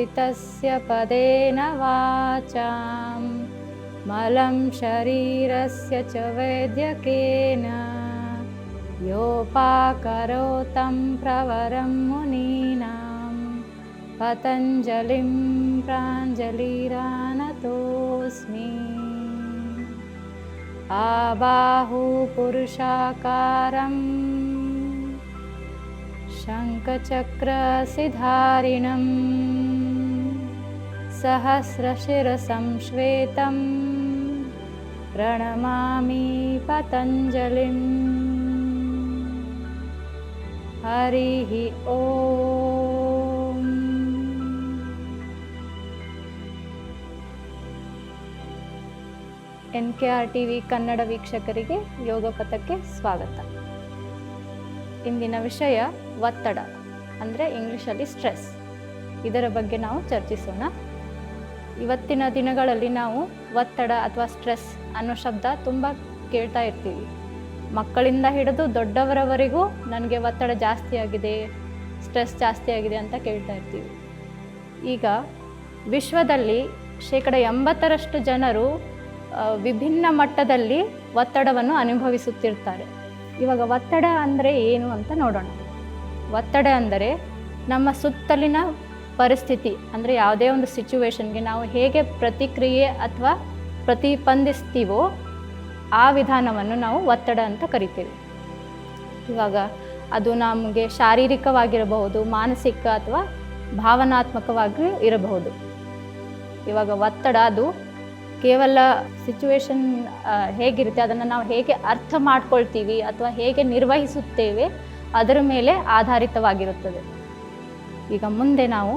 चितस्य पदेन वाचां मलं शरीरस्य च वैद्यकेन। योपाकरोतं प्रवरं मुनीनां। पतञ्जलिं प्राञ्जलिरानतोऽस्मि। आबाहुपुरुषाकारम् शङ्खचक्रसिधारिणं सहस्रशिरसं श्वेतं प्रणमामि पतञ्जलिम् हरिः ॐ N K R T V Kannada ವೀಕ್ಷಕರಿಗೆ ಯೋಗ ಪಥಕ್ಕೆ ಸ್ವಾಗತ ಇಂದಿನ ವಿಷಯ ಒತ್ತಡ ಅಂದರೆ ಇಂಗ್ಲೀಷಲ್ಲಿ ಸ್ಟ್ರೆಸ್ ಇದರ ಬಗ್ಗೆ ನಾವು ಚರ್ಚಿಸೋಣ ಇವತ್ತಿನ ದಿನಗಳಲ್ಲಿ ನಾವು ಒತ್ತಡ ಅಥವಾ ಸ್ಟ್ರೆಸ್ ಅನ್ನೋ ಶಬ್ದ ತುಂಬ ಕೇಳ್ತಾ ಇರ್ತೀವಿ. ಮಕ್ಕಳಿಂದ ಹಿಡಿದು ದೊಡ್ಡವರವರೆಗೂ ನನಗೆ ಒತ್ತಡ ಜಾಸ್ತಿ ಆಗಿದೆ, ಸ್ಟ್ರೆಸ್ ಜಾಸ್ತಿ ಆಗಿದೆ ಅಂತ ಕೇಳ್ತಾ ಇರ್ತೀವಿ. ಈಗ ವಿಶ್ವದಲ್ಲಿ ಶೇಕಡ ಎಂಬತ್ತರಷ್ಟು ಜನರು ವಿಭಿನ್ನ ಮಟ್ಟದಲ್ಲಿ ಒತ್ತಡವನ್ನು ಅನುಭವಿಸುತ್ತಿರ್ತಾರೆ. ಇವಾಗ ಒತ್ತಡ ಅಂದರೆ ಏನು ಅಂತ ನೋಡೋಣ. ಒತ್ತಡ ಅಂದರೆ ನಮ್ಮ ಸುತ್ತಲಿನ ಪರಿಸ್ಥಿತಿ ಅಂದರೆ ಯಾವುದೇ ಒಂದು ಸಿಚುವೇಶನ್ಗೆ ನಾವು ಹೇಗೆ ಪ್ರತಿಕ್ರಿಯೆ ಅಥವಾ ಪ್ರತಿಪಂದಿಸ್ತೀವೋ ಆ ವಿಧಾನವನ್ನು ನಾವು ಒತ್ತಡ ಅಂತ ಕರಿತೀವಿ. ಇವಾಗ ಅದು ನಮಗೆ ಶಾರೀರಿಕವಾಗಿರಬಹುದು, ಮಾನಸಿಕ ಅಥವಾ ಭಾವನಾತ್ಮಕವಾಗಿ ಇರಬಹುದು. ಇವಾಗ ಒತ್ತಡ ಅದು ಕೇವಲ ಸಿಚುವೇಶನ್ ಹೇಗಿರುತ್ತೆ, ಅದನ್ನು ನಾವು ಹೇಗೆ ಅರ್ಥ ಮಾಡ್ಕೊಳ್ತೀವಿ ಅಥವಾ ಹೇಗೆ ನಿರ್ವಹಿಸುತ್ತೇವೆ ಅದರ ಮೇಲೆ ಆಧಾರಿತವಾಗಿರುತ್ತದೆ. ಈಗ ಮುಂದೆ ನಾವು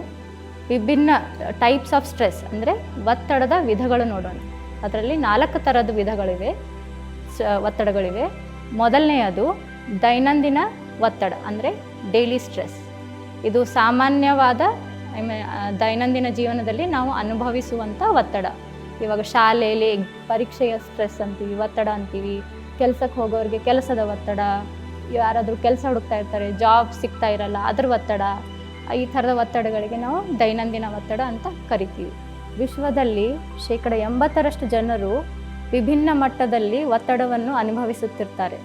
ವಿಭಿನ್ನ ಟೈಪ್ಸ್ ಆಫ್ ಸ್ಟ್ರೆಸ್ ಅಂದರೆ ಒತ್ತಡದ ವಿಧಗಳು ನೋಡೋಣ. ಅದರಲ್ಲಿ ನಾಲ್ಕು ಥರದ ವಿಧಗಳಿವೆ. ಒತ್ತಡಗಳಿವೆ. ಮೊದಲನೆಯದು ದೈನಂದಿನ ಒತ್ತಡ ಅಂದರೆ ಡೈಲಿ ಸ್ಟ್ರೆಸ್ ಇದು ಸಾಮಾನ್ಯವಾದ ದೈನಂದಿನ ಜೀವನದಲ್ಲಿ ನಾವು ಅನುಭವಿಸುವಂಥ ಒತ್ತಡ. ಇವಾಗ ಶಾಲೆಯಲ್ಲಿ ಪರೀಕ್ಷೆಯ ಸ್ಟ್ರೆಸ್ ಅಂತೀವಿ, ಒತ್ತಡ ಅಂತೀವಿ, ಕೆಲಸಕ್ಕೆ ಹೋಗೋರಿಗೆ ಕೆಲಸದ ಒತ್ತಡ, ಯಾರಾದರೂ ಕೆಲಸ ಹುಡುಕ್ತಾ ಇರ್ತಾರೆ ಜಾಬ್ ಸಿಗ್ತಾ ಇರಲ್ಲ, ಅದ್ರ ಒತ್ತಡ. ಈ ಥರದ ಒತ್ತಡಗಳಿಗೆ ನಾವು ದೈನಂದಿನ ಒತ್ತಡ ಅಂತ ಕರಿತೀವಿ. ವಿಶ್ವದಲ್ಲಿ ಶೇಕಡ ಎಂಬತ್ತರಷ್ಟು ಜನರು ವಿಭಿನ್ನ ಮಟ್ಟದಲ್ಲಿ ಒತ್ತಡವನ್ನು ಅನುಭವಿಸುತ್ತಿರ್ತಾರೆ.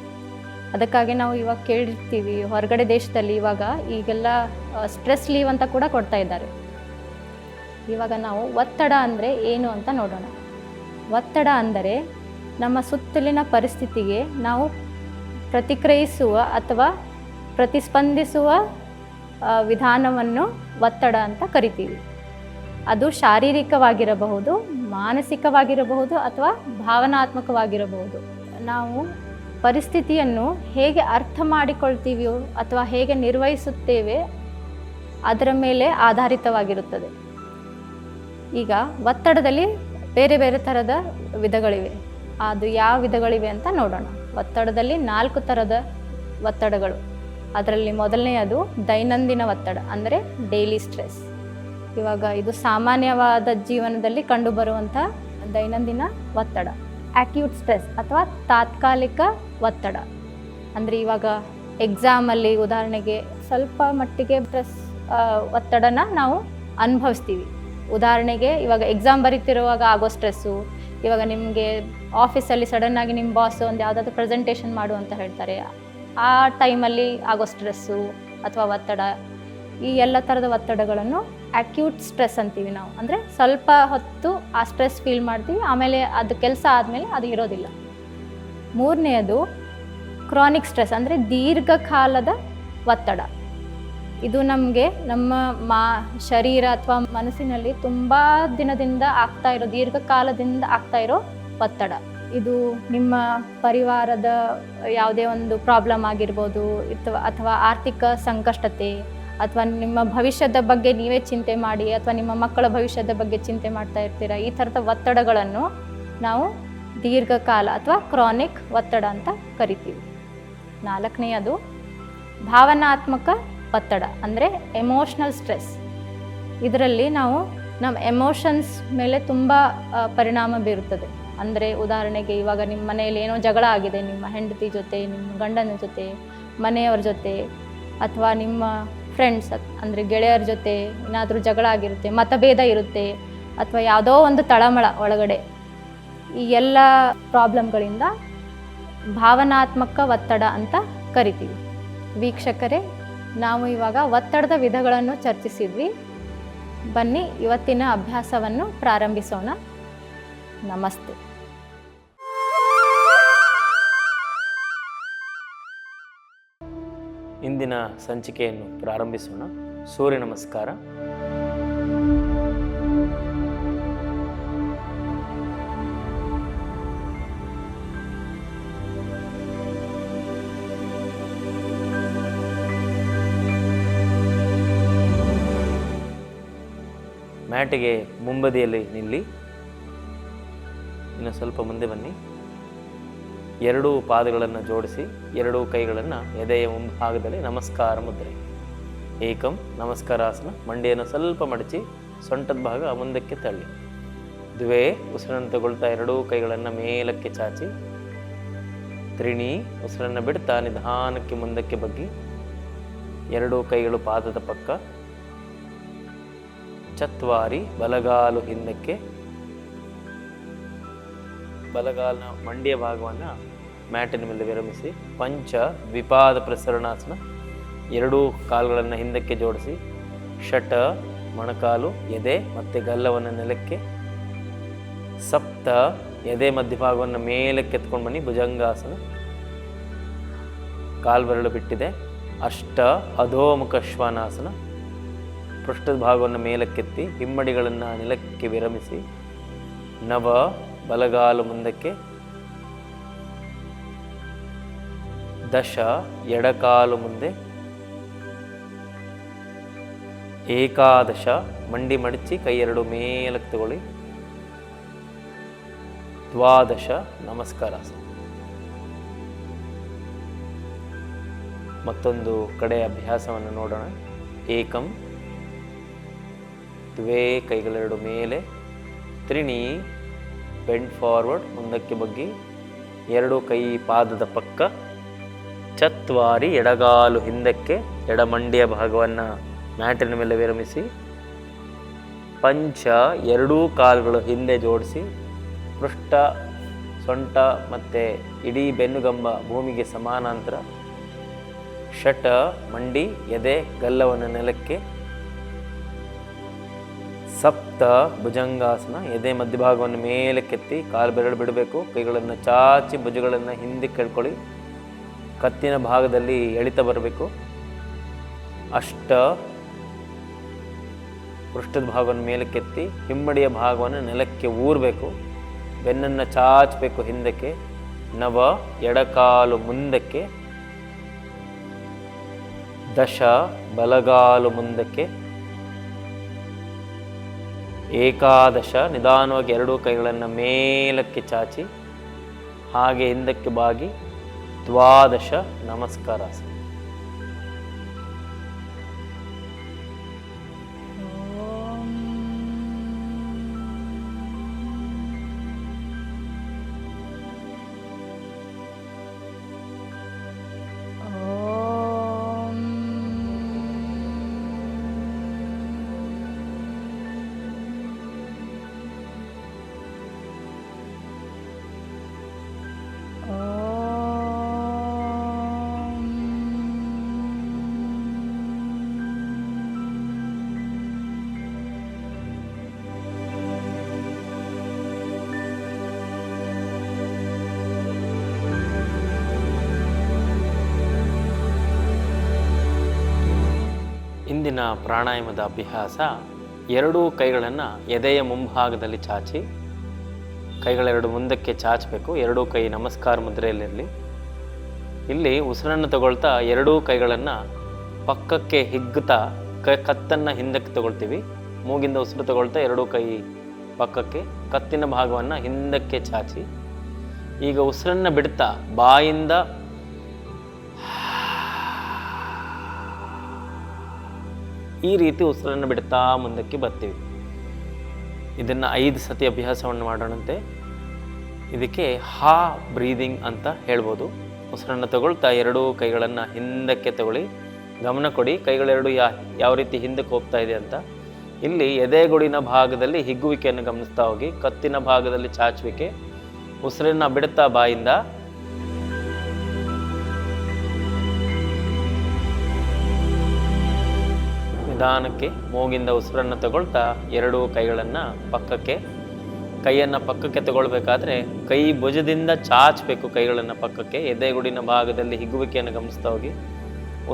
ಅದಕ್ಕಾಗಿ ನಾವು ಇವಾಗ ಕೇಳಿರ್ತೀವಿ, ಹೊರಗಡೆ ದೇಶದಲ್ಲಿ ಇವಾಗ ಈಗೆಲ್ಲ ಸ್ಟ್ರೆಸ್ ಲೀವ್ ಅಂತ ಕೂಡ ಕೊಡ್ತಾ ಇದ್ದಾರೆ. ಇವಾಗ ನಾವು ಒತ್ತಡ ಅಂದರೆ ಏನು ಅಂತ ನೋಡೋಣ. ಒತ್ತಡ ಅಂದರೆ ನಮ್ಮ ಸುತ್ತಲಿನ ಪರಿಸ್ಥಿತಿಗೆ ನಾವು ಪ್ರತಿಕ್ರಿಯಿಸುವ ಅಥವಾ ಪ್ರತಿಸ್ಪಂದಿಸುವ ವಿಧಾನವನ್ನು ಒತ್ತಡ ಅಂತ ಕರಿತೀವಿ. ಅದು ಶಾರೀರಿಕವಾಗಿರಬಹುದು, ಮಾನಸಿಕವಾಗಿರಬಹುದು ಅಥವಾ ಭಾವನಾತ್ಮಕವಾಗಿರಬಹುದು. ನಾವು ಪರಿಸ್ಥಿತಿಯನ್ನು ಹೇಗೆ ಅರ್ಥ ಮಾಡಿಕೊಳ್ತೀವಿಯೋ ಅಥವಾ ಹೇಗೆ ನಿರ್ವಹಿಸುತ್ತೇವೆ ಅದರ ಮೇಲೆ ಆಧಾರಿತವಾಗಿರುತ್ತದೆ. ಈಗ ಒತ್ತಡದಲ್ಲಿ ಬೇರೆ ಬೇರೆ ಥರದ ವಿಧಗಳಿವೆ. ಅದು ಯಾವ ವಿಧಗಳಿವೆ ಅಂತ ನೋಡೋಣ. ಒತ್ತಡದಲ್ಲಿ ನಾಲ್ಕು ಥರದ ಒತ್ತಡಗಳು. ಅದರಲ್ಲಿ ಮೊದಲನೆಯದು ದೈನಂದಿನ ಒತ್ತಡ, ಅಂದರೆ ಡೈಲಿ ಸ್ಟ್ರೆಸ್ ಇವಾಗ ಇದು ಸಾಮಾನ್ಯವಾದ ಜೀವನದಲ್ಲಿ ಕಂಡುಬರುವಂಥ ದೈನಂದಿನ ಒತ್ತಡ. ಆಕ್ಯೂಟ್ ಸ್ಟ್ರೆಸ್ ಅಥವಾ ತಾತ್ಕಾಲಿಕ ಒತ್ತಡ. ಅಂದರೆ ಇವಾಗ ಎಕ್ಸಾಮಲ್ಲಿ ಉದಾಹರಣೆಗೆ ಸ್ವಲ್ಪ ಮಟ್ಟಿಗೆ ಸ್ಟ್ರೆಸ್ ಒತ್ತಡನ ನಾವು ಅನುಭವಿಸ್ತೀವಿ. ಉದಾಹರಣೆಗೆ ಇವಾಗ ಎಕ್ಸಾಮ್ ಬರೀತಿರುವಾಗ ಆಗೋ ಸ್ಟ್ರೆಸ್ಸು ಇವಾಗ ನಿಮಗೆ ಆಫೀಸಲ್ಲಿ ಸಡನ್ನಾಗಿ ನಿಮ್ಮ ಬಾಸ್ ಒಂದು ಯಾವುದಾದ್ರೂ ಪ್ರೆಸೆಂಟೇಷನ್ ಮಾಡು ಅಂತ ಹೇಳ್ತಾರೆ. ಆ ಟೈಮಲ್ಲಿ ಆಗೋ ಸ್ಟ್ರೆಸ್ಸು ಅಥವಾ ಒತ್ತಡ, ಈ ಎಲ್ಲ ಥರದ ಒತ್ತಡಗಳನ್ನು ಅಕ್ಯೂಟ್ ಸ್ಟ್ರೆಸ್ ಅಂತೀವಿ ನಾವು. ಅಂದರೆ ಸ್ವಲ್ಪ ಹೊತ್ತು ಆ ಸ್ಟ್ರೆಸ್ ಫೀಲ್ ಮಾಡ್ತೀವಿ, ಆಮೇಲೆ ಅದು ಕೆಲಸ ಆದಮೇಲೆ ಅದು ಇರೋದಿಲ್ಲ. ಮೂರನೆಯದು ಕ್ರಾನಿಕ್ ಸ್ಟ್ರೆಸ್ ಅಂದರೆ ದೀರ್ಘಕಾಲದ ಒತ್ತಡ. ಇದು ನಮಗೆ ನಮ್ಮ ಮಾ, ಶರೀರ ಅಥವಾ ಮನಸ್ಸಿನಲ್ಲಿ ತುಂಬ ದಿನದಿಂದ ಆಗ್ತಾ ಇರೋ, ದೀರ್ಘಕಾಲದಿಂದ ಆಗ್ತಾ ಇರೋ ಒತ್ತಡ. ಇದು ನಿಮ್ಮ ಪರಿವಾರದ ಯಾವುದೇ ಒಂದು ಪ್ರಾಬ್ಲಮ್ ಆಗಿರ್ಬೋದು ಅಥವಾ ಆರ್ಥಿಕ ಸಂಕಷ್ಟತೆ, ಅಥವಾ ನಿಮ್ಮ ಭವಿಷ್ಯದ ಬಗ್ಗೆ ನೀವೇ ಚಿಂತೆ ಮಾಡಿ, ಅಥವಾ ನಿಮ್ಮ ಮಕ್ಕಳ ಭವಿಷ್ಯದ ಬಗ್ಗೆ ಚಿಂತೆ ಮಾಡ್ತಾ ಇರ್ತೀರ? ಈ ಥರದ ಒತ್ತಡಗಳನ್ನು ನಾವು ದೀರ್ಘಕಾಲ ಅಥವಾ ಕ್ರಾನಿಕ್ ಒತ್ತಡ ಅಂತ ಕರಿತೀವಿ. ನಾಲ್ಕನೆಯದು ಭಾವನಾತ್ಮಕ ಒತ್ತಡ, ಅಂದರೆ ಎಮೋಷ್ನಲ್ ಸ್ಟ್ರೆಸ್ ಇದರಲ್ಲಿ ನಾವು ನಮ್ಮ ಎಮೋಷನ್ಸ್ ಮೇಲೆ ತುಂಬ ಪರಿಣಾಮ ಬೀರುತ್ತದೆ. ಅಂದರೆ ಉದಾಹರಣೆಗೆ ಇವಾಗ ನಿಮ್ಮ ಮನೆಯಲ್ಲಿ ಏನೋ ಜಗಳ ಆಗಿದೆ, ನಿಮ್ಮ ಹೆಂಡತಿ ಜೊತೆ ನಿಮ್ಮ ಗಂಡನ ಜೊತೆ, ಮನೆಯವ್ರ ಜೊತೆ ಅಥವಾ ನಿಮ್ಮ ಫ್ರೆಂಡ್ಸ್ ಅಂದರೆ ಗೆಳೆಯರ ಜೊತೆ ಏನಾದರೂ ಜಗಳ ಆಗಿರುತ್ತೆ, ಮತಭೇದ ಇರುತ್ತೆ ಅಥವಾ ಯಾವುದೋ ಒಂದು ತಳಮಳ ಒಳಗಡೆ ಈ ಎಲ್ಲ ಪ್ರಾಬ್ಲಮ್ಗಳಿಂದ ಭಾವನಾತ್ಮಕ ಒತ್ತಡ ಅಂತ ಕರಿತೀವಿ. ವೀಕ್ಷಕರೇ, ನಾವು ಇವಾಗ ಒತ್ತಡದ ವಿಧಗಳನ್ನು ಚರ್ಚಿಸಿದ್ವಿ. ಬನ್ನಿ, ಇವತ್ತಿನ ಅಭ್ಯಾಸವನ್ನು ಪ್ರಾರಂಭಿಸೋಣ. ನಮಸ್ತೆ. ಇಂದಿನ ಸಂಚಿಕೆಯನ್ನು ಪ್ರಾರಂಭಿಸೋಣ. ಸೂರ್ಯ ನಮಸ್ಕಾರ. ಮ್ಯಾಟಿಗೆ ಮುಂಬದಿಯಲ್ಲಿ ನಿಲ್ಲಿ. ಇನ್ನು ಸ್ವಲ್ಪ ಮುಂದೆ ಬನ್ನಿ. ಎರಡೂ ಪಾದಗಳನ್ನು ಜೋಡಿಸಿ, ಎರಡೂ ಕೈಗಳನ್ನು ಎದೆಯ ಮುಂಭಾಗದಲ್ಲಿ ನಮಸ್ಕಾರ ಮುದ್ರೆ. ಏಕಂ ನಮಸ್ಕಾರಾಸನ, ಮಂಡಿಯನ್ನು ಸ್ವಲ್ಪ ಮಡಚಿ ಸೊಂಟದ ಭಾಗ ಮುಂದಕ್ಕೆ ತಳ್ಳಿ. ದ್ವೇ ಉಸಿರನ್ನು ತಗೊಳ್ತಾ ಎರಡೂ ಕೈಗಳನ್ನು ಮೇಲಕ್ಕೆ ಚಾಚಿ, ತ್ರಿಣಿ ಉಸಿರನ್ನು ಬಿಡ್ತಾ ನಿಧಾನಕ್ಕೆ ಮುಂದಕ್ಕೆ ಬಗ್ಗಿ, ಎರಡೂ ಕೈಗಳು ಪಾದದ ಪಕ್ಕ, ಚತ್ವಾರಿ ಬಲಗಾಲು ಹಿಂದಕ್ಕೆ ಬಲಗಾಲಿನ ಮಂಡಿಯ ಭಾಗವನ್ನು ಮ್ಯಾಟಿನ ಮೇಲೆ ವಿರಮಿಸಿ ಪಂಚ ದ್ವಿಪಾದ ಪ್ರಸರಣಾಸನ ಎರಡೂ ಕಾಲುಗಳನ್ನು ಹಿಂದಕ್ಕೆ ಜೋಡಿಸಿ ಷಟ, ಮೊಣಕಾಲು, ಎದೆ ಮತ್ತು ಗಲ್ಲವನ್ನು ನೆಲಕ್ಕೆ, ಸಪ್ತ, ಎದೆ ಮಧ್ಯಭಾಗವನ್ನು ಮೇಲಕ್ಕೆ ಎತ್ಕೊಂಡು ಬನ್ನಿ, ಭುಜಂಗಾಸನ ಕಾಲ್ಬೆರಳು ಬಿಟ್ಟಿದೆ. ಅಷ್ಟ, ಅಧೋಮುಖ ಶ್ವಾನಾಸನ ಪೃಷ್ಠದ ಭಾಗವನ್ನು ಮೇಲಕ್ಕೆತ್ತಿ, ಹಿಮ್ಮಡಿಗಳನ್ನು ನೆಲಕ್ಕೆ ವಿರಮಿಸಿ, ನವ ಬಲಗಾಲು ಮುಂದಕ್ಕೆ. ದಶ, ಎಡಕಾಲು ಮುಂದೆ. ಏಕಾದಶ, ಮಂಡಿ ಮಡಚಿ ಕೈ ಎರಡು ಮೇಲಕ್ಕೆ ತಗೊಳ್ಳಿ. ದ್ವಾದಶ, ನಮಸ್ಕಾರ. ಮತ್ತೊಂದು ಕಡೆ ಅಭ್ಯಾಸವನ್ನು ನೋಡೋಣ. ಏಕಂ. ದ್ವೇ ಕೈಗಳೆರಡು ಮೇಲೆ. ತ್ರಿಣಿ. ಬೆಂಡ್ ಫಾರ್ವರ್ಡ್, ಮುಂದಕ್ಕೆ ಬಗ್ಗಿ ಎರಡು ಕೈ ಪಾದದ ಪಕ್ಕ ಚತ್ವಾರಿ ಎಡಗಾಲು ಹಿಂದಕ್ಕೆ ಎಡಮಂಡಿಯ ಭಾಗವನ್ನು ಮ್ಯಾಟಿನ ಮೇಲೆ ವಿರಮಿಸಿ, ಪಂಚ ಎರಡೂ ಕಾಲುಗಳು ಹಿಂದೆ ಜೋಡಿಸಿ, ಪೃಷ್ಠ, ಸೊಂಟ ಮತ್ತು ಇಡೀ ಬೆನ್ನುಗಂಬ ಭೂಮಿಗೆ ಸಮಾನಾಂತರ ಷಟ, ಮಂಡಿ, ಎದೆ, ಗಲ್ಲವನ್ನು ನೆಲಕ್ಕೆ ಸಪ್ತ ಭುಜಂಗಾಸನ, ಎದೆ ಮಧ್ಯಭಾಗವನ್ನು ಮೇಲಕ್ಕೆತ್ತಿ ಕಾಲು ಬೆರಳು ಬಿಡಬೇಕು. ಕೈಗಳನ್ನು ಚಾಚಿ ಭುಜಗಳನ್ನು ಹಿಂದೆ ಕೇಳ್ಕೊಳ್ಳಿ. ಕತ್ತಿನ ಭಾಗದಲ್ಲಿ ಎಳಿತ ಬರಬೇಕು. ಅಷ್ಟ ಪೃಷ್ಠದ ಭಾಗವನ್ನು ಮೇಲಕ್ಕೆತ್ತಿ ಹಿಮ್ಮಡಿಯ ಭಾಗವನ್ನು ನೆಲಕ್ಕೆ ಊರಬೇಕು. ಬೆನ್ನನ್ನು ಚಾಚಬೇಕು ಹಿಂದಕ್ಕೆ. ನವ ಎಡಕಾಲು ಮುಂದಕ್ಕೆ. ದಶ ಬಲಗಾಲು ಮುಂದಕ್ಕೆ. ಏಕಾದಶ ನಿಧಾನವಾಗಿ ಎರಡೂ ಕೈಗಳನ್ನು ಮೇಲಕ್ಕೆ ಚಾಚಿ ಹಾಗೆ ಹಿಂದಕ್ಕೆ ಬಾಗಿ ದ್ವಾದಶ ನಮಸ್ಕಾರ ಇಂದಿನ ಪ್ರಾಣಾಯಾಮದ ಅಭ್ಯಾಸ ಎರಡೂ ಕೈಗಳನ್ನು ಎದೆಯ ಮುಂಭಾಗದಲ್ಲಿ ಚಾಚಿ, ಕೈಗಳೆರಡು ಮುಂದಕ್ಕೆ ಚಾಚಬೇಕು, ಎರಡೂ ಕೈ ನಮಸ್ಕಾರ ಮುದ್ರೆಯಲ್ಲಿರಲಿ. ಇಲ್ಲಿ ಉಸಿರನ್ನು ತಗೊಳ್ತಾ ಎರಡೂ ಕೈಗಳನ್ನು ಪಕ್ಕಕ್ಕೆ ಹಿಗ್ಗುತ್ತಾ ಕ, ಕತ್ತನ್ನು ಹಿಂದಕ್ಕೆ ತಗೊಳ್ತೀವಿ. ಮೂಗಿಂದ ಉಸಿರು ತಗೊಳ್ತಾ ಎರಡೂ ಕೈ ಪಕ್ಕಕ್ಕೆ, ಕತ್ತಿನ ಭಾಗವನ್ನು ಹಿಂದಕ್ಕೆ ಚಾಚಿ. ಈಗ ಉಸಿರನ್ನು ಬಿಡ್ತಾ ಬಾಯಿಂದ ಈ ರೀತಿ ಉಸಿರನ್ನು ಬಿಡ್ತಾ ಮುಂದಕ್ಕೆ ಬರ್ತೀವಿ. ಇದನ್ನು ಐದು ಸತಿ ಅಭ್ಯಾಸವನ್ನು ಮಾಡೋಣಂತೆ. ಇದಕ್ಕೆ ಹಾ ಬ್ರೀದಿಂಗ್ ಅಂತ ಹೇಳ್ಬೋದು. ಉಸಿರನ್ನು ತಗೊಳ್ತಾ ಎರಡೂ ಕೈಗಳನ್ನು ಹಿಂದಕ್ಕೆ ತಗೊಳ್ಳಿ. ಗಮನ ಕೊಡಿ, ಕೈಗಳೆರಡು ಯಾ, ಯಾವ ರೀತಿ ಹಿಂದಕ್ಕೆ ಹೋಗ್ತಾ ಇದೆ ಅಂತ. ಇಲ್ಲಿ ಎದೆಗುಡಿನ ಭಾಗದಲ್ಲಿ ಹಿಗ್ಗುವಿಕೆಯನ್ನು ಗಮನಿಸ್ತಾ ಹೋಗಿ, ಕತ್ತಿನ ಭಾಗದಲ್ಲಿ ಚಾಚುವಿಕೆ. ಉಸಿರನ್ನು ಬಿಡುತ್ತಾ ಬಾಯಿಂದ ನಿಧಾನಕ್ಕೆ ಮೂಗಿಂದ ಉಸಿರನ್ನು ತಗೊಳ್ತಾ ಎರಡೂ ಕೈಗಳನ್ನು ಪಕ್ಕಕ್ಕೆ, ಕೈಯನ್ನು ಪಕ್ಕಕ್ಕೆ ತಗೊಳ್ಬೇಕಾದ್ರೆ ಕೈ ಭುಜದಿಂದ ಚಾಚಬೇಕು ಕೈಗಳನ್ನು ಪಕ್ಕಕ್ಕೆ ಎದೆಗುಡಿನ ಭಾಗದಲ್ಲಿ ಹಿಗ್ಗುವಿಕೆಯನ್ನು ಗಮನಿಸ್ತಾ ಹೋಗಿ,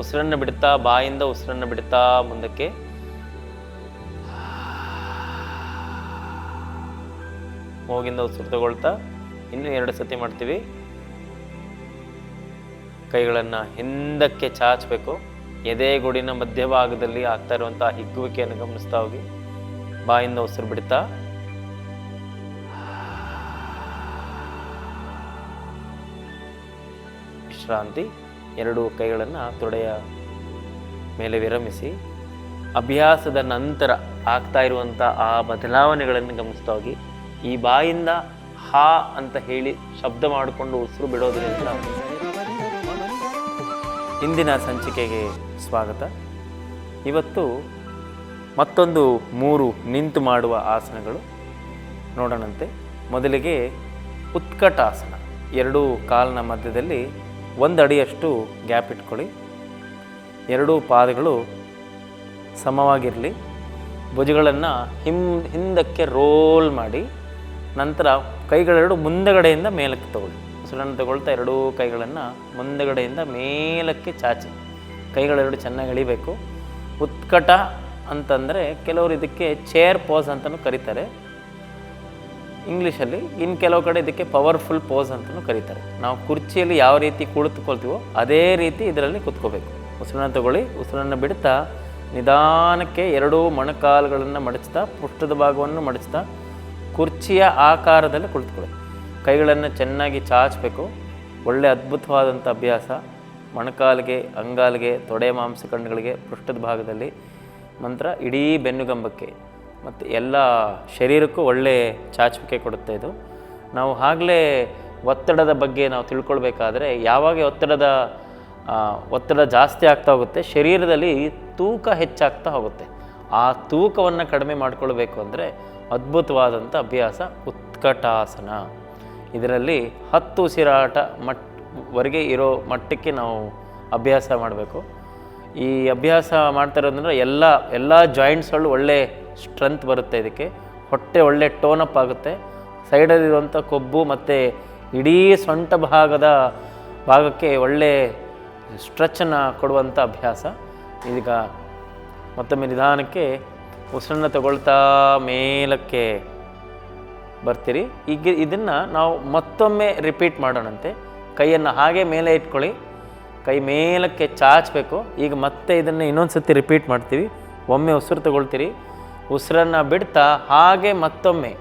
ಉಸಿರನ್ನು ಬಿಡ್ತಾ, ಬಾಯಿಂದ ಉಸಿರನ್ನು ಬಿಡ್ತಾ ಮುಂದಕ್ಕೆ. ಮೂಗಿಂದ ಉಸಿರು ತಗೊಳ್ತಾ ಇನ್ನೂ ಎರಡು ಸತಿ ಮಾಡ್ತೀವಿ. ಕೈಗಳನ್ನು ಹಿಂದಕ್ಕೆ ಚಾಚಬೇಕು. ಎದೆಗುಡಿನ ಮಧ್ಯಭಾಗದಲ್ಲಿ ಆಗ್ತಾ ಇರುವಂತಹ ಹಿಗ್ಗುವಿಕೆಯನ್ನು ಗಮನಿಸ್ತಾ ಹೋಗಿ. ಬಾಯಿಂದ ಉಸಿರು ಬಿಡ್ತಾ. ವಿಶ್ರಾಂತಿ. ಎರಡು ಕೈಗಳನ್ನು ತೊಡೆಯ ಮೇಲೆ ವಿರಮಿಸಿ. ಅಭ್ಯಾಸದ ನಂತರ ಆಗ್ತಾ ಇರುವಂಥ ಆ ಬದಲಾವಣೆಗಳನ್ನು ಗಮನಿಸ್ತಾ ಹೋಗಿ. ಈ ಬಾಯಿಂದ ಹಾ ಅಂತ ಹೇಳಿ ಶಬ್ದ ಮಾಡಿಕೊಂಡು ಉಸಿರು ಬಿಡೋದ್ರಿಂದ ಇಂದಿನ ಸಂಚಿಕೆಗೆ ಸ್ವಾಗತ. ಇವತ್ತು ಮತ್ತೊಂದು ಮೂರು ನಿಂತು ಮಾಡುವ ಆಸನಗಳು ನೋಡೋಣಂತೆ. ಮೊದಲಿಗೆ ಉತ್ಕಟಾಸನ. ಎರಡೂ ಕಾಲಿನ ಮಧ್ಯದಲ್ಲಿ ಒಂದು ಅಡಿಯಷ್ಟು ಗ್ಯಾಪ್ ಇಟ್ಕೊಳ್ಳಿ. ಎರಡೂ ಪಾದಗಳು ಸಮವಾಗಿರಲಿ. ಭುಜಗಳನ್ನು ಹಿಂ, ಹಿಂದಕ್ಕೆ ರೋಲ್ ಮಾಡಿ, ನಂತರ ಕೈಗಳೆರಡು ಮುಂದಗಡೆಯಿಂದ ಮೇಲಕ್ಕೆ ತಗೊಳ್ಳಿ. ಉಸಿರನ್ನು ತಗೊಳ್ತಾ ಎರಡೂ ಕೈಗಳನ್ನು ಮುಂದಗಡೆಯಿಂದ ಮೇಲಕ್ಕೆ ಚಾಚಿ. ಕೈಗಳೆರಡು ಚೆನ್ನಾಗಿ ಎಳಿಬೇಕು. ಉತ್ಕಟ ಅಂತಂದರೆ ಕೆಲವರು ಇದಕ್ಕೆ ಚೇರ್ ಪೋಸ್ ಅಂತಲೂ ಕರೀತಾರೆ. ಇಂಗ್ಲೀಷಲ್ಲಿ ಇನ್ನು ಕೆಲವು ಕಡೆ ಇದಕ್ಕೆ ಪವರ್ಫುಲ್ ಪೋಸ್ ಅಂತಲೂ ಕರೀತಾರೆ. ನಾವು ಕುರ್ಚಿಯಲ್ಲಿ ಯಾವ ರೀತಿ ಕುಳಿತುಕೊಳ್ತೀವೋ ಅದೇ ರೀತಿ ಇದರಲ್ಲಿ ಕುತ್ಕೋಬೇಕು. ಉಸಿರನ್ನು ತಗೊಳ್ಳಿ, ಉಸಿರನ್ನು ಬಿಡ್ತಾ, ನಿಧಾನಕ್ಕೆ ಎರಡೂ ಮೊಣಕಾಲುಗಳನ್ನು ಮಡಚ್ತಾ, ಪುಷ್ಟದ ಭಾಗವನ್ನು ಮಡಚ್ತಾ, ಕುರ್ಚಿಯ ಆಕಾರದಲ್ಲಿ ಕುಳಿತುಕೊಳ್ಳಿ. ಕೈಗಳನ್ನು ಚೆನ್ನಾಗಿ ಚಾಚಬೇಕು. ಒಳ್ಳೆ ಅದ್ಭುತವಾದಂಥ ಅಭ್ಯಾಸ. ಮೊಣಕಾಲಿಗೆ, ಅಂಗಾಲಿಗೆ, ತೊಡೆ ಮಾಂಸಖಂಡಗಳಿಗೆ ಪೃಷ್ಠದ ಭಾಗದಲ್ಲಿ ನಂತರ ಇಡೀ ಬೆನ್ನುಗಂಬಕ್ಕೆ ಮತ್ತು ಎಲ್ಲ ಶರೀರಕ್ಕೂ ಒಳ್ಳೆ ಚಾಚುವಿಕೆ ಕೊಡುತ್ತೆ ಇದು. ನಾವು ಆಗಲೇ ಒತ್ತಡದ ಬಗ್ಗೆ ನಾವು ತಿಳ್ಕೊಳ್ಬೇಕಾದ್ರೆ ಯಾವಾಗ ಒತ್ತಡದ ಒತ್ತಡ ಜಾಸ್ತಿ ಆಗ್ತಾ ಹೋಗುತ್ತೆ, ಶರೀರದಲ್ಲಿ ತೂಕ ಹೆಚ್ಚಾಗ್ತಾ ಹೋಗುತ್ತೆ. ಆ ತೂಕವನ್ನು ಕಡಿಮೆ ಮಾಡಿಕೊಳ್ಬೇಕು ಅಂದರೆ ಅದ್ಭುತವಾದಂಥ ಅಭ್ಯಾಸ ಉತ್ಕಟಾಸನ. ಇದರಲ್ಲಿ ಹತ್ತು ಉಸಿರಾಟ ಮಟ್ವರೆಗೆ ಇರೋ ಮಟ್ಟಕ್ಕೆ ನಾವು ಅಭ್ಯಾಸ ಮಾಡಬೇಕು. ಈ ಅಭ್ಯಾಸ ಮಾಡ್ತಾ ಇರೋದ್ರಿಂದ ಎಲ್ಲ ಎಲ್ಲ ಜಾಯಿಂಟ್ಸ್ಗಳು ಒಳ್ಳೆ ಸ್ಟ್ರೆಂತ್ ಬರುತ್ತೆ ಇದಕ್ಕೆ. ಹೊಟ್ಟೆ ಒಳ್ಳೆ ಟೋನಪ್ ಆಗುತ್ತೆ. ಸೈಡಲ್ಲಿರುವಂಥ ಕೊಬ್ಬು ಮತ್ತು ಇಡೀ ಸೊಂಟ ಭಾಗದ ಭಾಗಕ್ಕೆ ಒಳ್ಳೆ ಸ್ಟ್ರೆಚ್ಚನ್ನು ಕೊಡುವಂಥ ಅಭ್ಯಾಸ. ಈಗ ಮತ್ತೊಮ್ಮೆ ನಿಧಾನಕ್ಕೆ ಉಸಿರನ್ನು ತಗೊಳ್ತಾ ಮೇಲಕ್ಕೆ ಬರ್ತೀರಿ. ಈಗ ಇದನ್ನು ನಾವು ಮತ್ತೊಮ್ಮೆ ರಿಪೀಟ್ ಮಾಡೋಣಂತೆ. ಕೈಯನ್ನು ಹಾಗೆ ಮೇಲೆ ಇಟ್ಕೊಳ್ಳಿ. ಕೈ ಮೇಲಕ್ಕೆ ಚಾಚಬೇಕು. ಈಗ ಮತ್ತೆ ಇದನ್ನು ಇನ್ನೊಂದು ಸತಿ ರಿಪೀಟ್ ಮಾಡ್ತೀವಿ. ಒಮ್ಮೆ ಉಸಿರು ತಗೊಳ್ತೀರಿ. ಉಸಿರನ್ನು ಬಿಡ್ತಾ ಹಾಗೆ ಮತ್ತೊಮ್ಮೆ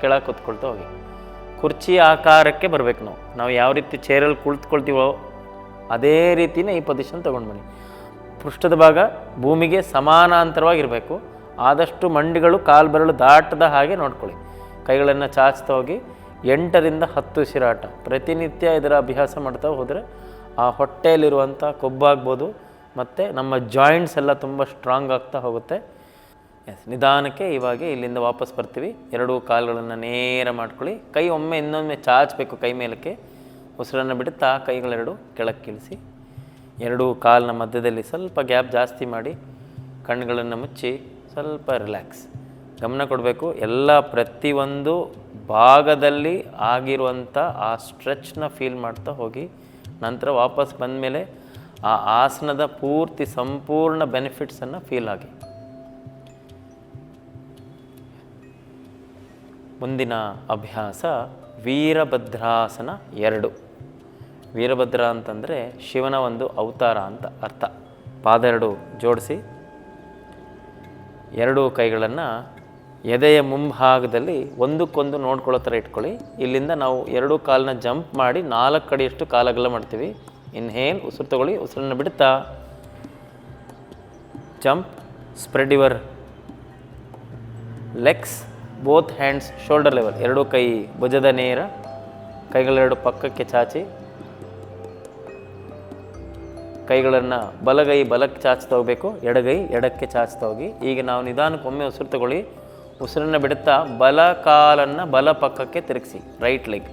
ಕೆಳಗೆ ಕೂತ್ಕೊಳ್ತಾ ಹೋಗಿ. ಕುರ್ಚಿ ಆಕಾರಕ್ಕೆ ಬರಬೇಕು ನಾವು. ನಾವು ಯಾವ ರೀತಿ ಚೇರಲ್ಲಿ ಕುಳಿತುಕೊಳ್ತೀವೋ ಅದೇ ರೀತಿಯೇ ಈ ಪೊಸಿಷನ್ ತೊಗೊಂಡು ಬನ್ನಿ. ಪೃಷ್ಠದ ಭಾಗ ಭೂಮಿಗೆ ಸಮಾನಾಂತರವಾಗಿರಬೇಕು. ಆದಷ್ಟು ಮಂಡಿಗಳು ಕಾಲು ಬೆರಳು ದಾಟದ ಹಾಗೆ ನೋಡ್ಕೊಳ್ಳಿ. ಕೈಗಳನ್ನು ಚಾಚ್ತಾ ಹೋಗಿ ಎಂಟರಿಂದ ಹತ್ತು ಉಸಿರಾಟ ಪ್ರತಿನಿತ್ಯ ಇದರ ಅಭ್ಯಾಸ ಮಾಡ್ತಾ ಹೋದರೆ ಆ ಹೊಟ್ಟೆಯಲ್ಲಿರುವಂಥ ಕೊಬ್ಬಾಗ್ಬೋದು, ಮತ್ತು ನಮ್ಮ ಜಾಯಿಂಟ್ಸ್ ಎಲ್ಲ ತುಂಬ ಸ್ಟ್ರಾಂಗ್ ಆಗ್ತಾ ಹೋಗುತ್ತೆ. ಎಸ್ ನಿಧಾನಕ್ಕೆ ಇವಾಗ ಇಲ್ಲಿಂದ ವಾಪಸ್ ಬರ್ತೀವಿ. ಎರಡೂ ಕಾಲುಗಳನ್ನು ನೇರ ಮಾಡ್ಕೊಳ್ಳಿ. ಕೈ ಒಮ್ಮೆ ಇನ್ನೊಮ್ಮೆ ಚಾಚಬೇಕು ಕೈ ಮೇಲಕ್ಕೆ. ಉಸಿರನ್ನು ಬಿಡುತ್ತಾ ಕೈಗಳೆರಡು ಕೆಳಕ್ಕೆ ಇಳಿಸಿ ಎರಡೂ ಕಾಲಿನ ಮಧ್ಯದಲ್ಲಿ ಸ್ವಲ್ಪ ಗ್ಯಾಪ್ ಜಾಸ್ತಿ ಮಾಡಿ ಕಣ್ಣುಗಳನ್ನು ಮುಚ್ಚಿ ಸ್ವಲ್ಪ ರಿಲ್ಯಾಕ್ಸ್ ಗಮನ ಕೊಡಬೇಕು. ಎಲ್ಲ ಪ್ರತಿಯೊಂದು ಭಾಗದಲ್ಲಿ ಆಗಿರುವಂಥ ಆ ಸ್ಟ್ರೆಚ್ನ ಫೀಲ್ ಮಾಡ್ತಾ ಹೋಗಿ ನಂತರ ವಾಪಸ್ ಬಂದಮೇಲೆ ಆ ಆಸನದ ಪೂರ್ತಿ ಸಂಪೂರ್ಣ ಬೆನಿಫಿಟ್ಸನ್ನು ಫೀಲ್ ಆಗಿ. ಮುಂದಿನ ಅಭ್ಯಾಸ ವೀರಭದ್ರಾಸನ ಎರಡು. ವೀರಭದ್ರ ಅಂತಂದರೆ ಶಿವನ ಒಂದು ಅವತಾರ ಅಂತ ಅರ್ಥ. ಪಾದ ಎರಡು ಜೋಡಿಸಿ. ಎರಡೂ ಕೈಗಳನ್ನು ಎದೆಯ ಮುಂಭಾಗದಲ್ಲಿ ಒಂದಕ್ಕೊಂದು ನೋಡ್ಕೊಳ್ಳೋ ಥರ ಇಟ್ಕೊಳ್ಳಿ. ಇಲ್ಲಿಂದ ನಾವು ಎರಡು ಕಾಲನ್ನ ಜಂಪ್ ಮಾಡಿ ನಾಲ್ಕು ಕಡೆಯಷ್ಟು ಕಾಲಗಲ್ಲ ಮಾಡ್ತೀವಿ. ಇನ್ಹೇಲ್, ಉಸಿರು ತಗೊಳ್ಳಿ, ಉಸಿರನ್ನು ಬಿಡ್ತಾ. Jump, spread your legs, both hands, shoulder level. ಎರಡೂ ಕೈ ಭುಜದ ನೇರ ಕೈಗಳೆರಡು ಪಕ್ಕಕ್ಕೆ ಚಾಚಿ. ಕೈಗಳನ್ನು ಬಲಗೈ ಬಲಕ್ಕೆ ಚಾಚ್ತಾ ಹೋಗಬೇಕು ಎಡಗೈ ಎಡಕ್ಕೆ ಚಾಚ್ತಾ ಹೋಗಿ ಈಗ ನಾವು ನಿಧಾನಕ್ಕೆ ಒಮ್ಮೆ ಉಸಿರು ತಗೊಳ್ಳಿ. ಉಸಿರನ್ನು ಬಿಡುತ್ತಾ ಬಲ ಕಾಲನ್ನು ಬಲ ಪಕ್ಕಕ್ಕೆ ತಿರುಗಿಸಿ ರೈಟ್ ಲೆಗ್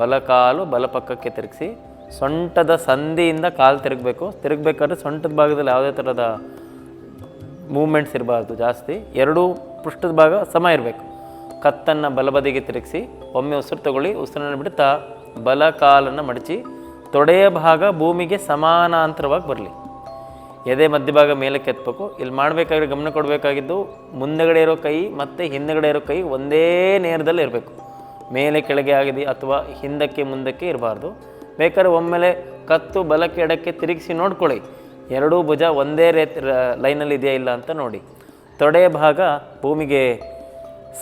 ಬಲ ಕಾಲು ಬಲ ಪಕ್ಕಕ್ಕೆ ತಿರುಗಿಸಿ, ಸೊಂಟದ ಸಂಧಿಯಿಂದ ಕಾಲು ತಿರುಗಬೇಕು. ತಿರುಗಬೇಕಾದ್ರೆ ಸೊಂಟದ ಭಾಗದಲ್ಲಿ ಯಾವುದೇ ಥರದ ಮೂಮೆಂಟ್ಸ್ ಇರಬಾರ್ದು ಜಾಸ್ತಿ. ಎರಡೂ ಪೃಷ್ಠದ ಭಾಗ ಸಮ ಇರಬೇಕು. ಕತ್ತನ್ನು ಬಲಬದಿಗೆ ತಿರುಗಿಸಿ, ಒಮ್ಮೆ ಉಸಿರು ತಗೊಳ್ಳಿ, ಉಸಿರನ್ನು ಬಿಡುತ್ತಾ ಬಲ ಕಾಲನ್ನು ಮಡಚಿ, ತೊಡೆಯ ಭಾಗ ಭೂಮಿಗೆ ಸಮಾನಾಂತರವಾಗಿ ಬರಲಿ. ಎದೆ ಮಧ್ಯಭಾಗ ಮೇಲೆ ಕೆತ್ತಬೇಕು ಇಲ್ಲಿ ಮಾಡಬೇಕಾದ್ರೆ ಗಮನ ಕೊಡಬೇಕಾಗಿದ್ದು ಮುಂದೆಗಡೆ ಇರೋ ಕೈ ಮತ್ತು ಹಿಂದಗಡೆ ಇರೋ ಕೈ ಒಂದೇ ನೇರದಲ್ಲಿ ಇರಬೇಕು. ಮೇಲೆ ಕೆಳಗೆ ಆಗಿದೆ ಅಥವಾ ಹಿಂದಕ್ಕೆ ಮುಂದಕ್ಕೆ ಇರಬಾರ್ದು. ಬೇಕಾದ್ರೆ ಒಮ್ಮೆಲೆ ಕತ್ತು ಬಲಕ್ಕೆ ಎಡಕ್ಕೆ ತಿರುಗಿಸಿ ನೋಡ್ಕೊಳ್ಳಿ. ಎರಡೂ ಭುಜ ಒಂದೇ ರೇತ್ ಲೈನಲ್ಲಿ ಇದೆಯಾ ಇಲ್ಲ ಅಂತ ನೋಡಿ. ತೊಡೆ ಭಾಗ ಭೂಮಿಗೆ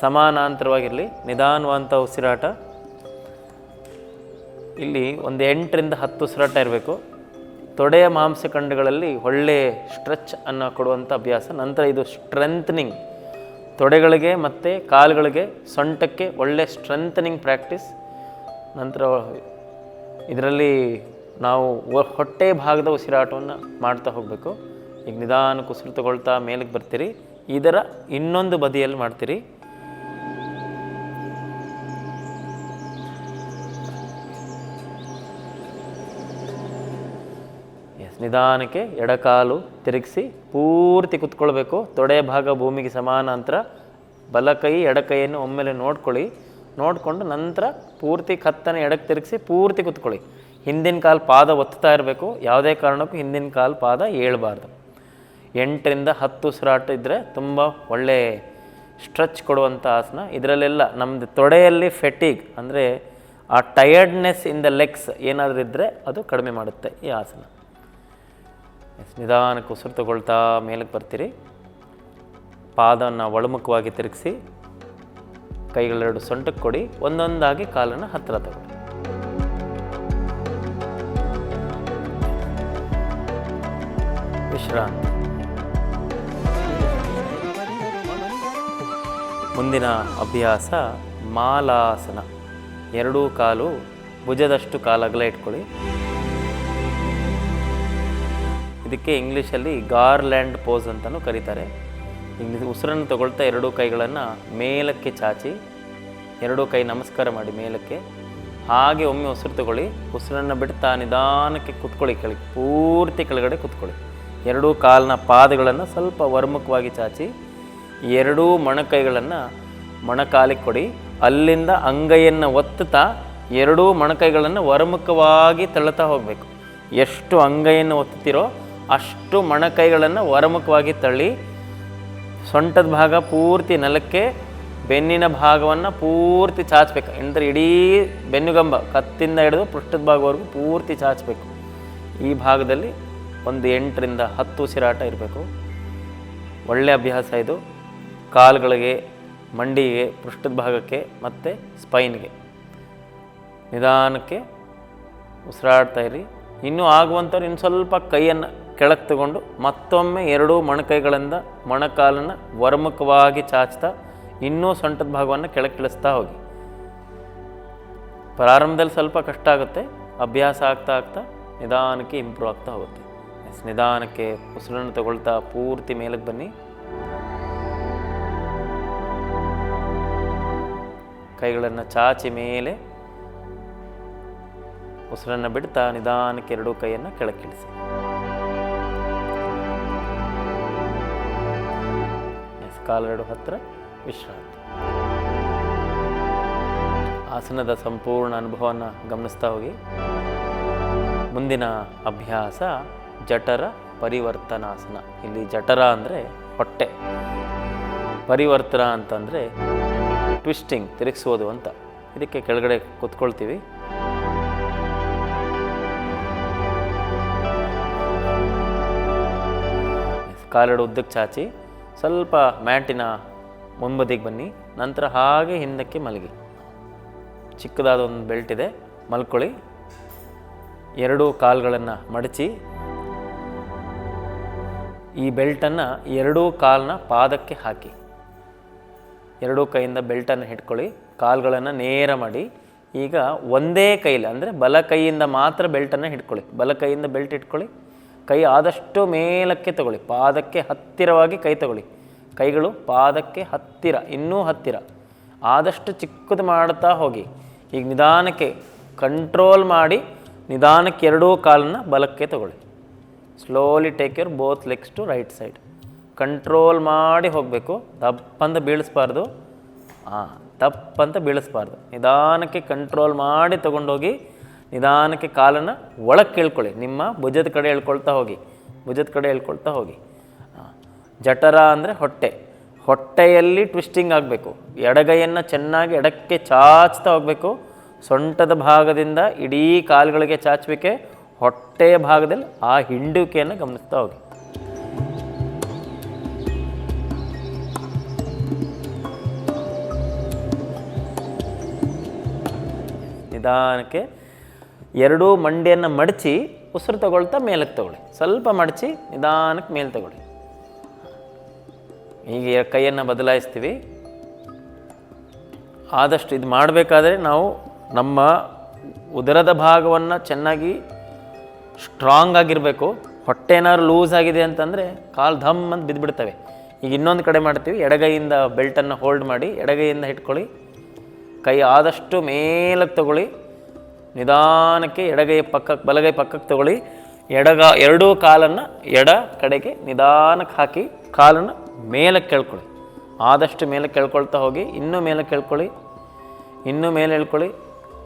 ಸಮಾನಾಂತರವಾಗಿರಲಿ. ನಿಧಾನವಂಥ ಉಸಿರಾಟ. ಇಲ್ಲಿ ಒಂದು ಎಂಟರಿಂದ ಹತ್ತು ಉಸಿರಾಟ ಇರಬೇಕು. ತೊಡೆಯ ಮಾಂಸಖಂಡಗಳಲ್ಲಿ ಒಳ್ಳೆ ಸ್ಟ್ರೆಚ್ ಅನ್ನು ಕೊಡುವಂಥ ಅಭ್ಯಾಸ. ನಂತರ ಇದು ಸ್ಟ್ರೆಂಥನಿಂಗ್ ತೊಡೆಗಳಿಗೆ ಮತ್ತು ಕಾಲುಗಳಿಗೆ ಸೊಂಟಕ್ಕೆ ಒಳ್ಳೆ ಸ್ಟ್ರೆಂಥನಿಂಗ್ ಪ್ರಾಕ್ಟೀಸ್. ನಂತರ ಇದರಲ್ಲಿ ನಾವು ಹೊಟ್ಟೆ ಭಾಗದ ಉಸಿರಾಟವನ್ನು ಮಾಡ್ತಾ ಹೋಗಬೇಕು. ಈಗ ನಿಧಾನಕ್ಕೆ ಉಸಿರು ತಗೊಳ್ತಾ ಮೇಲಕ್ಕೆ ಬರ್ತೀರಿ. ಇದರ ಇನ್ನೊಂದು ಬದಿಯಲ್ಲಿ ಮಾಡ್ತೀರಿ. ನಿಧಾನಕ್ಕೆ ಎಡಕಾಲು ತಿರುಗಿಸಿ ಪೂರ್ತಿ ಕುತ್ಕೊಳ್ಬೇಕು. ತೊಡೆ ಭಾಗ ಭೂಮಿಗೆ ಸಮಾನಾಂತರ ಬಲಕೈ ಎಡಕೈಯನ್ನು ಒಮ್ಮೆಲೆ ನೋಡ್ಕೊಳ್ಳಿ. ನೋಡಿಕೊಂಡು ನಂತರ ಪೂರ್ತಿ ಕತ್ತನ್ನು ಎಡಕ್ಕೆ ತಿರುಗಿಸಿ ಪೂರ್ತಿ ಕುತ್ಕೊಳ್ಳಿ. ಹಿಂದಿನ ಕಾಲು ಪಾದ ಒತ್ತಾ ಇರಬೇಕು. ಯಾವುದೇ ಕಾರಣಕ್ಕೂ ಹಿಂದಿನ ಕಾಲು ಪಾದ ಏಳಬಾರ್ದು. ಎಂಟರಿಂದ ಹತ್ತು ಉಸಿರಾಟ ಇದ್ದರೆ ತುಂಬ ಒಳ್ಳೆ ಸ್ಟ್ರೆಚ್ ಕೊಡುವಂಥ ಆಸನ. ಇದರಲ್ಲೆಲ್ಲ ನಮ್ಮದು ತೊಡೆಯಲ್ಲಿ ಫೆಟಿಗ್ ಅಂದರೆ ಆ ಟಯರ್ಡ್ನೆಸ್ ಇನ್ ದ ಲೆಗ್ಸ್ ಏನಾದರೂ ಇದ್ದರೆ ಅದು ಕಡಿಮೆ ಮಾಡುತ್ತೆ ಈ ಆಸನ. ನಿಧಾನಕ್ಕೆ ಉಸಿರು ತಗೊಳ್ತಾ ಮೇಲಕ್ಕೆ ಬರ್ತೀರಿ. ಪಾದವನ್ನು ಒಳಮುಖವಾಗಿ ತಿರುಗಿಸಿ ಕೈಗಳೆರಡು ಸೊಂಟಕ್ಕೆ ಕೊಡಿ, ಒಂದೊಂದಾಗಿ ಕಾಲನ್ನು ಹತ್ತಿರ ತಗೊಳ್ಳಿ. ವಿಶ್ರಾಂತಿ. ಮುಂದಿನ ಅಭ್ಯಾಸ ಮಾಲಾಸನ. ಎರಡೂ ಕಾಲು ಭುಜದಷ್ಟು ಕಾಲಗಲ ಇಟ್ಕೊಳ್ಳಿ. ಇದಕ್ಕೆ ಇಂಗ್ಲೀಷಲ್ಲಿ ಗಾರ್ಲ್ಯಾಂಡ್ ಪೋಸ್ ಅಂತಲೂ ಕರೀತಾರೆ. ಇಂಗ್ಲೀಷ್ ಉಸಿರನ್ನು ತಗೊಳ್ತಾ ಎರಡೂ ಕೈಗಳನ್ನು ಮೇಲಕ್ಕೆ ಚಾಚಿ, ಎರಡೂ ಕೈ ನಮಸ್ಕಾರ ಮಾಡಿ ಮೇಲಕ್ಕೆ. ಹಾಗೆ ಒಮ್ಮೆ ಉಸಿರು ತಗೊಳ್ಳಿ, ಉಸಿರನ್ನು ಬಿಡ್ತಾ ನಿಧಾನಕ್ಕೆ ಕುತ್ಕೊಳ್ಳಿ ಕೆಳಗೆ, ಪೂರ್ತಿ ಕೆಳಗಡೆ ಕುತ್ಕೊಳ್ಳಿ. ಎರಡೂ ಕಾಲಿನ ಪಾದಗಳನ್ನು ಸ್ವಲ್ಪ ವರ್ಮುಖವಾಗಿ ಚಾಚಿ, ಎರಡೂ ಮೊಣಕೈಗಳನ್ನು ಮೊಣಕಾಲಿಗೆ ಕೊಡಿ. ಅಲ್ಲಿಂದ ಅಂಗೈಯನ್ನು ಒತ್ತುತ್ತಾ ಎರಡೂ ಮೊಣಕೈಗಳನ್ನು ವರ್ಮುಖವಾಗಿ ತಳ್ಳುತ್ತಾ ಹೋಗಬೇಕು. ಎಷ್ಟು ಅಂಗೈಯನ್ನು ಒತ್ತುತ್ತೀರೋ ಅಷ್ಟು ಮೊಣಕೈಗಳನ್ನು ಹೊರಮುಖವಾಗಿ ತಳ್ಳಿ ಸೊಂಟದ ಭಾಗ ಪೂರ್ತಿ ನೆಲಕ್ಕೆ ಬೆನ್ನಿನ ಭಾಗವನ್ನು ಪೂರ್ತಿ ಚಾಚಬೇಕು. ಅಂದರೆ ಇಡೀ ಬೆನ್ನುಗಂಬ ಕತ್ತಿಂದ ಹಿಡಿದು ಪೃಷ್ಠದ ಭಾಗವರೆಗೂ ಪೂರ್ತಿ ಚಾಚಬೇಕು. ಈ ಭಾಗದಲ್ಲಿ ಒಂದು ಎಂಟರಿಂದ ಹತ್ತು ಉಸಿರಾಟ ಇರಬೇಕು. ಒಳ್ಳೆ ಅಭ್ಯಾಸ ಇದು. ಕಾಲುಗಳಿಗೆ, ಮಂಡಿಗೆ, ಪೃಷ್ಠದ ಭಾಗಕ್ಕೆ ಮತ್ತು ಸ್ಪೈನ್ಗೆ. ನಿಧಾನಕ್ಕೆ ಉಸಿರಾಡ್ತಾ ಇರಿ. ಇನ್ನೂ ಆಗುವಂಥವ್ರು ಇನ್ನು ಸ್ವಲ್ಪ ಕೈಯನ್ನು ಕೆಳಗೆ ತಗೊಂಡು ಮತ್ತೊಮ್ಮೆ ಎರಡೂ ಮೊಣಕೈಗಳಿಂದ ಮೊಣಕಾಲನ್ನು ವರ್ಮುಖವಾಗಿ ಚಾಚ್ತಾ ಇನ್ನೂ ಸೊಂಟದ ಭಾಗವನ್ನು ಕೆಳಕ್ಕೆ ಇಳಿಸ್ತಾ ಹೋಗಿ. ಪ್ರಾರಂಭದಲ್ಲಿ ಸ್ವಲ್ಪ ಕಷ್ಟ ಆಗುತ್ತೆ, ಅಭ್ಯಾಸ ಆಗ್ತಾ ಆಗ್ತಾ ನಿಧಾನಕ್ಕೆ ಇಂಪ್ರೂವ್ ಆಗ್ತಾ ಹೋಗುತ್ತೆ. ನಿಧಾನಕ್ಕೆ ಉಸಿರನ್ನು ತಗೊಳ್ತಾ ಪೂರ್ತಿ ಮೇಲಕ್ಕೆ ಬನ್ನಿ. ಕೈಗಳನ್ನು ಚಾಚಿ ಮೇಲೆ ಉಸಿರನ್ನು ಬಿಡ್ತಾ ನಿಧಾನಕ್ಕೆ ಎರಡೂ ಕೈಯನ್ನು ಕೆಳಕ್ಕಿಳಿಸಿ ಕಾಲೆರಡು ಹತ್ತಿರ ವಿಶ್ರಾಂತಿ. ಆಸನದ ಸಂಪೂರ್ಣ ಅನುಭವವನ್ನು ಗಮನಿಸ್ತಾ ಹೋಗಿ. ಮುಂದಿನ ಅಭ್ಯಾಸ ಜಠರ ಪರಿವರ್ತನಾಸನ. ಇಲ್ಲಿ ಜಠರ ಅಂದರೆ ಹೊಟ್ಟೆ. ಪರಿವರ್ತನ ಅಂತಂದರೆ ಟ್ವಿಸ್ಟಿಂಗ್, ತಿರುಗಿಸೋದು ಅಂತ. ಇದಕ್ಕೆ ಕೆಳಗಡೆ ಕೂತ್ಕೊಳ್ತೀವಿ. ಕಾಲೆರಡು ಉದ್ದಕ್ಕೆ ಚಾಚಿ. ಸ್ವಲ್ಪ ಮ್ಯಾಟಿನ ಮುಂಬದಿಗೆ ಬನ್ನಿ, ನಂತರ ಹಾಗೆ ಹಿಂದಕ್ಕೆ ಮಲಗಿ. ಚಿಕ್ಕದಾದ ಒಂದು ಬೆಲ್ಟ್ ಇದೆ, ಮಲ್ಕೊಳ್ಳಿ. ಎರಡೂ ಕಾಲುಗಳನ್ನು ಮಡಚಿ. ಈ ಬೆಲ್ಟನ್ನು ಎರಡೂ ಕಾಲನ್ನ ಪಾದಕ್ಕೆ ಹಾಕಿ. ಎರಡೂ ಕೈಯಿಂದ ಬೆಲ್ಟನ್ನು ಹಿಡ್ಕೊಳ್ಳಿ, ಕಾಲುಗಳನ್ನು ನೇರ ಮಾಡಿ. ಈಗ ಒಂದೇ ಕೈಲಿ, ಅಂದರೆ ಬಲ ಕೈಯಿಂದ ಮಾತ್ರ ಬೆಲ್ಟನ್ನು ಹಿಡ್ಕೊಳ್ಳಿ. ಬಲ ಕೈಯಿಂದ ಬೆಲ್ಟ್ ಇಟ್ಕೊಳ್ಳಿ ಕೈ ಆದಷ್ಟು ಮೇಲಕ್ಕೆ ತಗೊಳ್ಳಿ. ಪಾದಕ್ಕೆ ಹತ್ತಿರವಾಗಿ ಕೈ ತಗೊಳ್ಳಿ. ಕೈಗಳು ಪಾದಕ್ಕೆ ಹತ್ತಿರ, ಇನ್ನೂ ಹತ್ತಿರ. ಆದಷ್ಟು ಚಿಕ್ಕದು ಮಾಡ್ತಾ ಹೋಗಿ. ಈಗ ನಿಧಾನಕ್ಕೆ ಕಂಟ್ರೋಲ್ ಮಾಡಿ, ನಿಧಾನಕ್ಕೆ ಎರಡೂ ಕಾಲನ್ನು ಬಲಕ್ಕೆ ತಗೊಳ್ಳಿ. Slowly take your both legs to right side control ಮಾಡಿ ಹೋಗಬೇಕು. ತಪ್ಪಂತ ಬೀಳಿಸ್ಬಾರ್ದು. ಹಾಂ ತಪ್ಪಂತ ಬೀಳಿಸ್ಬಾರ್ದು. ನಿಧಾನಕ್ಕೆ ಕಂಟ್ರೋಲ್ ಮಾಡಿ ತಗೊಂಡೋಗಿ ನಿಧಾನಕ್ಕೆ ಕಾಲನ್ನು ಒಳಗೆ ಕೇಳ್ಕೊಳ್ಳಿ. ನಿಮ್ಮ ಭುಜದ ಕಡೆ ಹೇಳ್ಕೊಳ್ತಾ ಹೋಗಿ. ಭುಜದ ಕಡೆ ಹೇಳ್ಕೊಳ್ತಾ ಹೋಗಿ. ಜಠರ ಅಂದರೆ ಹೊಟ್ಟೆ. ಹೊಟ್ಟೆಯಲ್ಲಿ ಟ್ವಿಸ್ಟಿಂಗ್ ಆಗಬೇಕು. ಎಡಗೈಯನ್ನು ಚೆನ್ನಾಗಿ ಎಡಕ್ಕೆ ಚಾಚ್ತಾ ಹೋಗಬೇಕು. ಸೊಂಟದ ಭಾಗದಿಂದ ಇಡೀ ಕಾಲುಗಳಿಗೆ ಚಾಚಬೇಕೆ ಹೊಟ್ಟೆಯ ಭಾಗದಲ್ಲಿ ಆ ಹಿಂಡುವಿಕೆಯನ್ನು ಗಮನಿಸ್ತಾ ಹೋಗಿ. ನಿಧಾನಕ್ಕೆ ಎರಡೂ ಮಂಡಿಯನ್ನು ಮಡಚಿ ಉಸಿರು ತಗೊಳ್ತಾ ಮೇಲಕ್ಕೆ ತಗೊಳ್ಳಿ. ಸ್ವಲ್ಪ ಮಡಚಿ ನಿಧಾನಕ್ಕೆ ಮೇಲೆ ತಗೊಳ್ಳಿ. ಈಗ ಕೈಯನ್ನು ಬದಲಾಯಿಸ್ತೀವಿ. ಆದಷ್ಟು ಇದು ಮಾಡಬೇಕಾದ್ರೆ ನಾವು ನಮ್ಮ ಉದರದ ಭಾಗವನ್ನು ಚೆನ್ನಾಗಿ ಸ್ಟ್ರಾಂಗ್ ಆಗಿರಬೇಕು. ಹೊಟ್ಟೆ ಏನಾದ್ರು ಲೂಸ್ ಆಗಿದೆ ಅಂತಂದರೆ ಕಾಲು ಧಮ್ ಅಂತ ಬಿದ್ದುಬಿಡ್ತವೆ ಈಗ ಇನ್ನೊಂದು ಕಡೆ ಮಾಡ್ತೀವಿ. ಎಡಗೈಯಿಂದ ಬೆಲ್ಟನ್ನು ಹೋಲ್ಡ್ ಮಾಡಿ ಎಡಗೈಯಿಂದ ಇಟ್ಕೊಳ್ಳಿ ಕೈ ಆದಷ್ಟು ಮೇಲಕ್ಕೆ ತಗೊಳ್ಳಿ. ನಿಧಾನಕ್ಕೆ ಎಡಗೈ ಪಕ್ಕಕ್ಕೆ ಬಲಗೈ ಪಕ್ಕಕ್ಕೆ ತಗೊಳ್ಳಿ. ಎಡಗ ಎರಡೂ ಕಾಲನ್ನು ಎಡ ಕಡೆಗೆ ನಿಧಾನಕ್ಕೆ ಹಾಕಿ ಕಾಲನ್ನು ಮೇಲೆ ಕೇಳ್ಕೊಳ್ಳಿ ಆದಷ್ಟು ಮೇಲೆ ಕೇಳ್ಕೊಳ್ತಾ ಹೋಗಿ, ಇನ್ನೂ ಮೇಲೆ ಕೇಳ್ಕೊಳ್ಳಿ ಇನ್ನೂ ಮೇಲೆ ಹೇಳ್ಕೊಳ್ಳಿ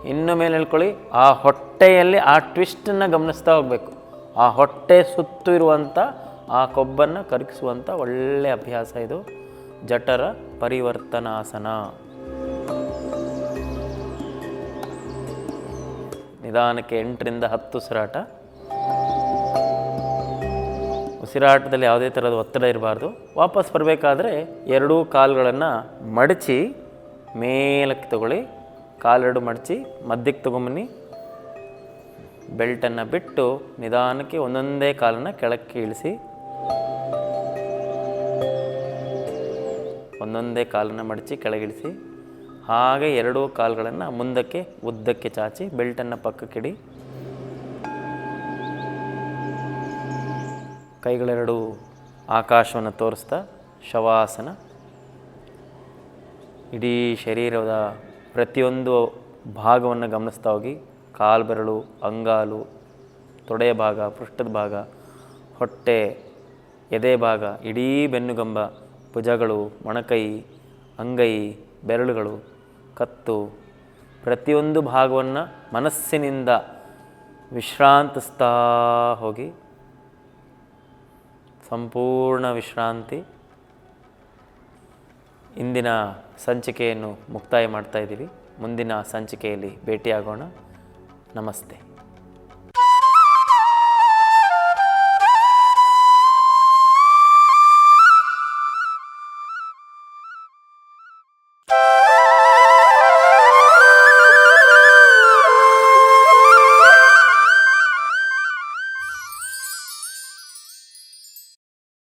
ಇನ್ನೂ ಮೇಲೆ ಹೇಳ್ಕೊಳ್ಳಿ ಆ ಹೊಟ್ಟೆಯಲ್ಲಿ ಆ ಟ್ವಿಸ್ಟನ್ನು ಗಮನಿಸ್ತಾ ಹೋಗಬೇಕು. ಆ ಹೊಟ್ಟೆ ಸುತ್ತು ಇರುವಂಥ ಆ ಕೊಬ್ಬನ್ನು ಕರಗಿಸುವಂಥ ಒಳ್ಳೆಯ ಅಭ್ಯಾಸ ಇದು. ಜಠರ ಪರಿವರ್ತನಾಸನ. ನಿಧಾನಕ್ಕೆ ಎಂಟರಿಂದ ಹತ್ತು ಉಸಿರಾಟ ಉಸಿರಾಟದಲ್ಲಿ ಯಾವುದೇ ಥರದ ಒತ್ತಡ ಇರಬಾರ್ದು. ವಾಪಸ್ ಬರಬೇಕಾದ್ರೆ ಎರಡೂ ಕಾಲುಗಳನ್ನು ಮಡಚಿ ಮೇಲಕ್ಕೆ ತಗೊಳ್ಳಿ. ಕಾಲೆರಡು ಮಡಚಿ ಮಧ್ಯಕ್ಕೆ ತಗೊಂಬನ್ನಿ. ಬೆಲ್ಟನ್ನು ಬಿಟ್ಟು ನಿಧಾನಕ್ಕೆ ಒಂದೊಂದೇ ಕಾಲನ್ನು ಕೆಳಕ್ಕೆ ಇಳಿಸಿ. ಒಂದೊಂದೇ ಕಾಲನ್ನು ಮಡಚಿ ಕೆಳಗಿಳಿಸಿ ಹಾಗೆ ಎರಡೂ ಕಾಲುಗಳನ್ನು ಮುಂದಕ್ಕೆ, ಉದ್ದಕ್ಕೆ ಚಾಚಿ, ಬೆಲ್ಟನ್ನು ಪಕ್ಕಕ್ಕಿಡಿ. ಕೈಗಳೆರಡು ಆಕಾಶವನ್ನು ತೋರಿಸ್ತಾ, ಶವಾಸನ. ಇಡೀ ಶರೀರದ ಪ್ರತಿಯೊಂದು ಭಾಗವನ್ನು ಗಮನಿಸ್ತಾ ಹೋಗಿ. ಕಾಲು ಬೆರಳು, ಅಂಗಾಲು, ತೊಡೆಯ ಭಾಗ, ಪೃಷ್ಠದ ಭಾಗ, ಹೊಟ್ಟೆ, ಎದೆ ಭಾಗ, ಇಡೀ ಬೆನ್ನುಗಂಬ, ಭುಜಗಳು, ಮೊಣಕೈ, ಅಂಗೈ, ಬೆರಳುಗಳು. ಕತ್ತು. ಪ್ರತಿಯೊಂದು ಭಾಗವನ್ನು ಮನಸ್ಸಿನಿಂದ ವಿಶ್ರಾಂತಿಸ್ತಾ ಹೋಗಿ. ಸಂಪೂರ್ಣ ವಿಶ್ರಾಂತಿ. ಇಂದಿನ ಸಂಚಿಕೆಯನ್ನು ಮುಕ್ತಾಯ ಮಾಡ್ತಾ ಇದ್ದೀವಿ. ಮುಂದಿನ ಸಂಚಿಕೆಯಲ್ಲಿ ಭೇಟಿಯಾಗೋಣ. ನಮಸ್ತೆ.